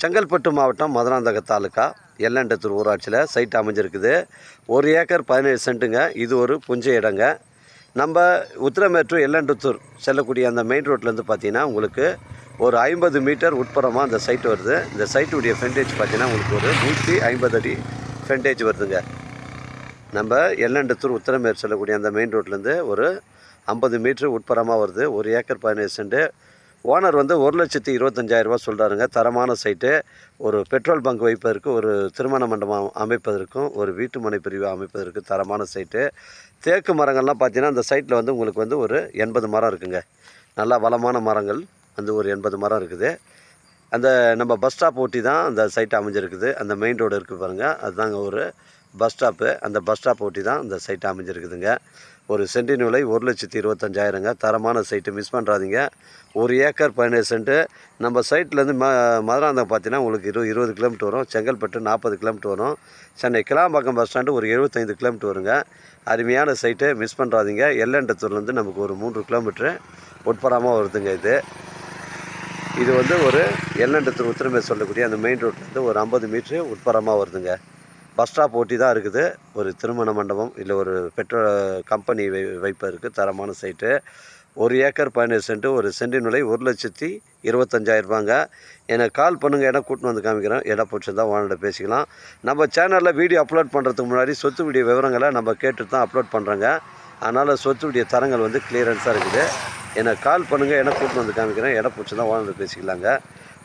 செங்கல்பட்டு மாவட்டம் மதுராந்தக தாலுக்கா எல்லண்டத்தூர் ஊராட்சியில் சைட் அமைஞ்சிருக்குது. ஒரு ஏக்கர் பதினேழு சென்ட்டுங்க. இது ஒரு புஞ்ச இடங்க. நம்ம உத்திரமேட்டூர் எல்லண்டத்தூர் செல்லக்கூடிய அந்த மெயின் ரோட்லேருந்து பார்த்தீங்கன்னா உங்களுக்கு ஒரு ஐம்பது மீட்டர் உட்புறமாக அந்த சைட் வருது. இந்த சைட்டுடைய ஃப்ரண்டேஜ் பார்த்தீங்கன்னா உங்களுக்கு ஒரு நூற்றி ஐம்பது அடி ஃப்ரண்டேஜ் வருதுங்க. நம்ம எல்லண்டத்தூர் உத்தரமேர் செல்லக்கூடிய அந்த மெயின் ரோட்லேருந்து ஒரு ஐம்பது மீட்ரு உட்புறமாக வருது. ஒரு ஏக்கர் பதினேழு சென்ட்டு. ஓனர் வந்து ஒரு லட்சத்தி இருபத்தஞ்சாயிரரூபா சொல்கிறாருங்க தரமான சைட்டு ஒரு பெட்ரோல் பங்க் வைப்பதற்கு ஒரு திருமண மண்டபம் அமைப்பதற்கும் ஒரு வீட்டு மனை பிரிவு அமைப்பதற்கு தரமான சைட்டு தேக்கு மரங்கள்லாம் பார்த்தீங்கன்னா அந்த சைட்டில் வந்து உங்களுக்கு வந்து ஒரு எண்பது மரம் இருக்குங்க. நல்லா வளமான மரங்கள் வந்து ஒரு எண்பது மரம் இருக்குது. அந்த நம்ம பஸ் ஸ்டாப் ஒட்டி தான் அந்த சைட் அமைஞ்சிருக்குது. அந்த மெயின் ரோடு இருக்குது பாருங்கள் அதுதாங்க ஒரு பஸ் ஸ்டாப்பு அந்த பஸ் ஸ்டாப் ஒட்டி தான் அந்த சைட் அமைஞ்சிருக்குதுங்க. ஒரு சென்டின் விலை ஒரு லட்சத்தி இருபத்தஞ்சாயிரங்க. தரமான சைட்டு மிஸ் பண்ணுறாதீங்க ஒரு ஏக்கர் பதினேழு சென்ட்டு நம்ம சைட்லேருந்து ம மதுராந்தகம் பார்த்தீங்கன்னா உங்களுக்கு இரு இருபது கிலோமீட்டர் வரும். செங்கல்பட்டு நாற்பது கிலோமீட்டர் வரும். சென்னை கிளாம்பாக்கம் பஸ் ஸ்டாண்டு ஒரு எழுபத்தைந்து கிலோமீட்டர் வருங்க. அருமையான சைட்டு மிஸ் பண்ணுறாதீங்க எல்லண்டத்தூர்லேருந்து நமக்கு ஒரு மூன்று கிலோமீட்ரு உட்படாமல் வருதுங்க இது. இது வந்து ஒரு எல்லண்டத்தூர் உத்திரமே சொல்லக்கூடிய அந்த மெயின் ரோட்லேருந்து ஒரு ஐம்பது மீட்ரு உட்புறமாக வருதுங்க. பஸ் ஸ்டாப் ஒட்டி தான் இருக்குது. ஒரு திருமண மண்டபம் இல்லை ஒரு பெட்ரோல் கம்பெனி வை வைப்பதற்கு தரமான சைட்டு. ஒரு ஏக்கர் பதினேழு சென்ட்டு ஒரு சென்டின் விலை ஒரு லட்சத்தி இருபத்தஞ்சாயிரம் ரூபாங்க. எனக்கு கால் பண்ணுங்கள் இடம் கூட்டின்னு வந்து காமிக்கிறேன். இடம் பிடிச்சிருந்தா ஓனர்கிட்ட பேசிக்கலாம். நம்ம சேனலில் வீடியோ அப்லோட் பண்ணுறதுக்கு முன்னாடி சொத்து வீடியோ விவரங்களை நம்ம கேட்டு தான் அப்லோட் பண்ணுறோங்க அதனால் சொத்து வீடியோ தரங்கள் வந்து கிளியரன்ஸாக இருக்குது. எனக்கு கால் பண்ணுங்கள் இடம் கூட்டின்னு வந்து காமிக்கிறேன். இடம் பிடிச்சிருந்தா ஓனர்கிட்ட பேசிக்கலாங்க.